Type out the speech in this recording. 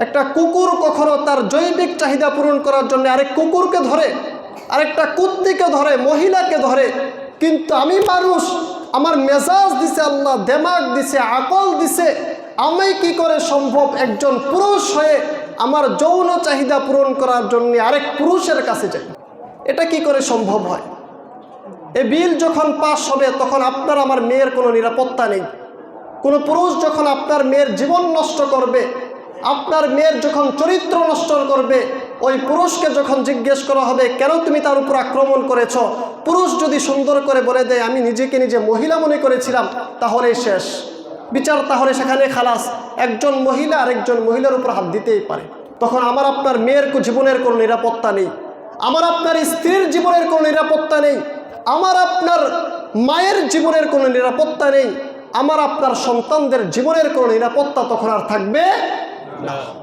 একটা কুকুর কখনো তার জৈবিক চাহিদা পূরণ করার জন্য আরেক কুকুরকে ধরে, আরেকটা কুত্তিকে ধরে, মহিলাকে ধরে, কিন্তু আমি মানুষ, আমার মেজাজ দিছে আল্লাহ, দেমাগ দিছে, আকল দিছে, আমি কি করে সম্ভব একজন পুরুষ হয়ে আমার যৌন চাহিদা পূরণ করার জন্য আরেক পুরুষের কাছে যাই? এটা কি করে সম্ভব হয়? এ বিল যখন পাশ হবে, তখন আপনার আমার মেয়ের কোনো নিরাপত্তা নেই। কোনো পুরুষ যখন আপনার মেয়ের জীবন নষ্ট করবে আপনার মেয়ের যখন চরিত্র নষ্ট করবে, ওই পুরুষকে যখন জিজ্ঞেস করা হবে, কেন তুমি তার উপর আক্রমণ করেছ? পুরুষ যদি সুন্দর করে বলে দেয়, আমি নিজেকে নিজে মহিলা মনে করেছিলাম, তাহলেই শেষ। বিচার তাহলে সেখানে খালাস। একজন মহিলা আর একজন মহিলার উপর হাত দিতেই পারে। তখন আমার আপনার মেয়ের জীবনের কোনো নিরাপত্তা নেই। আমার আপনার স্ত্রীর জীবনের কোনো নিরাপত্তা নেই। আমার আপনার মায়ের জীবনের কোনো নিরাপত্তা নেই। আমার আপনার সন্তানদের জীবনের কোনো নিরাপত্তা তখন আর থাকবে 那。